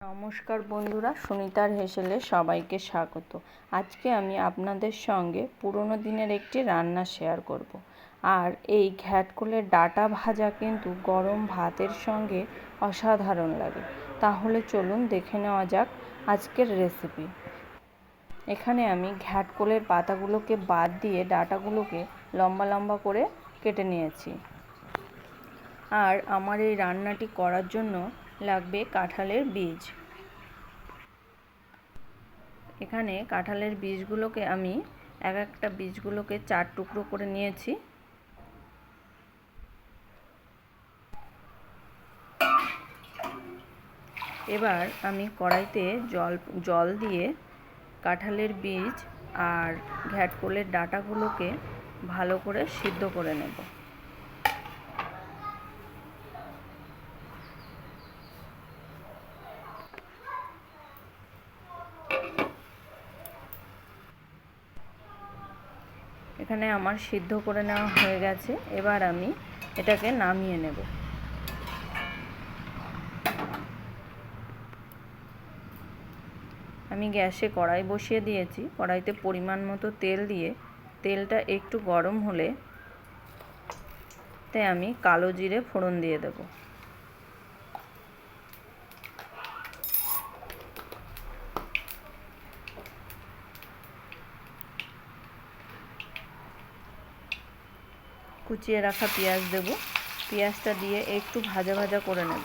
নমস্কার বন্ধুরা, সুনিতার হেসেলে সবাইকে স্বাগত। আজকে আমি আপনাদের সঙ্গে পুরনো দিনের একটি রান্না শেয়ার করব। আর এই ঘ্যাটকলের ডাটা ভাজা কিন্তু গরম ভাতের সঙ্গে অসাধারণ লাগে। তাহলে চলুন দেখে নেওয়া যাক আজকের রেসিপি। এখানে আমি ঘ্যাটকলের পাতাগুলোকে বাদ দিয়ে ডাটাগুলোকে লম্বা লম্বা করে কেটে নিয়েছি। আর আমার এই রান্নাটি করার জন্য লাগবে কাঁঠালের বীজ। এখানে কাঁঠালের বীজগুলোকে আমি এক একটা বীজগুলোকে চার টুকরো করে নিয়েছি। এবার আমি কড়াইতে জল জল দিয়ে কাঁঠালের বীজ আর ঘ্যাটকলের ডাটাগুলোকে ভালো করে সিদ্ধ করে নেব। এখানে আমার সিদ্ধ করে নেওয়া হয়ে গেছে। এবার আমি এটাকে নামিয়ে নেব। আমি গ্যাসে কড়াই বসিয়ে দিয়েছি। কড়াইতে পরিমাণ মতো তেল দিয়ে তেলটা একটু গরম হলে তে আমি কালো জিরে ফোড়ন দিয়ে দেবো। কুচিয়ে রাখা পেঁয়াজ দেব। পেঁয়াজটা দিয়ে একটু ভাজা ভাজা করে নেব।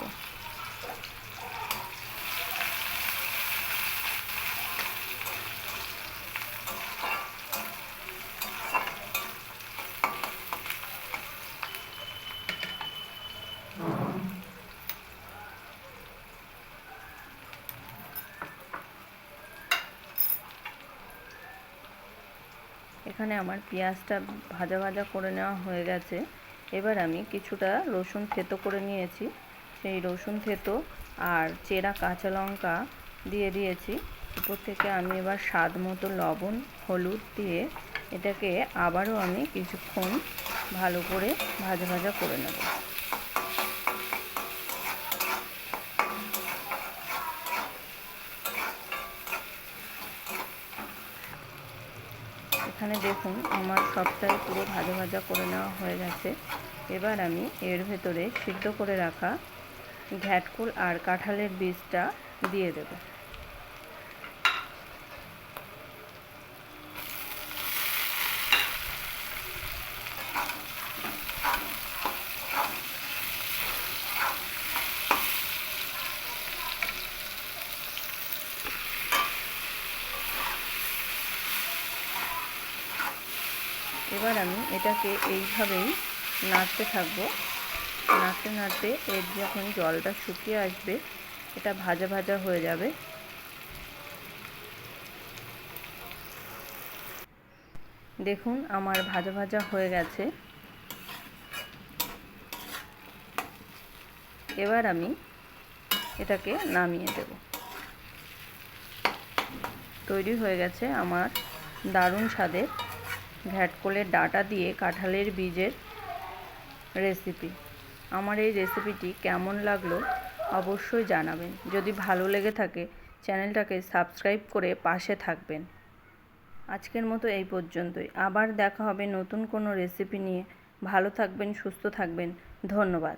এখানে আমার পেঁয়াজটা ভাজা ভাজা করে নেওয়া হয়ে গেছে। এবার আমি কিছুটা রসুন থেতো করে নিয়েছি। সেই রসুন থেতো আর চেরা কাঁচা লঙ্কা দিয়ে দিয়েছি। উপর থেকে আমি এবার স্বাদ মতো লবণ, হলুদ দিয়ে এটাকে আবারও আমি কিছুক্ষণ ভালো করে ভাজা ভাজা করে নেব। এখানে দেখুন, আমার সবটাই পুরো ভাজা ভাজা করে নেওয়া হয়ে গেছে। এবার আমি এর ভেতরে সিদ্ধ করে রাখা ঘ্যাটকুল আর কাঁঠালের বীজটা দিয়ে দেব। এবার আমি এটাকে এইভাবেই নাড়তে থাকব। নাড়তে নাড়তে এর যখন জলটা শুকিয়ে আসবে, এটা ভাজা ভাজা হয়ে যাবে। দেখুন, আমার ভাজা ভাজা হয়ে গেছে। এবার আমি এটাকে নামিয়ে দেব। তৈরি হয়ে গেছে আমার দারুণ স্বাদের ঘ্যাটকলের ডাটা দিয়ে কাঁঠালের বীজের রেসিপি আমার এই রেসিপিটি কেমন লাগল অবশ্যই জানাবেন। যদি ভালো লেগে থাকে, চ্যানেলটাকে সাবস্ক্রাইব করে পাশে থাকবেন। আজকের মতো এই পর্যন্তই। আবার দেখা হবে নতুন কোনো রেসিপি নিয়ে। ভালো থাকবেন, সুস্থ থাকবেন। ধন্যবাদ।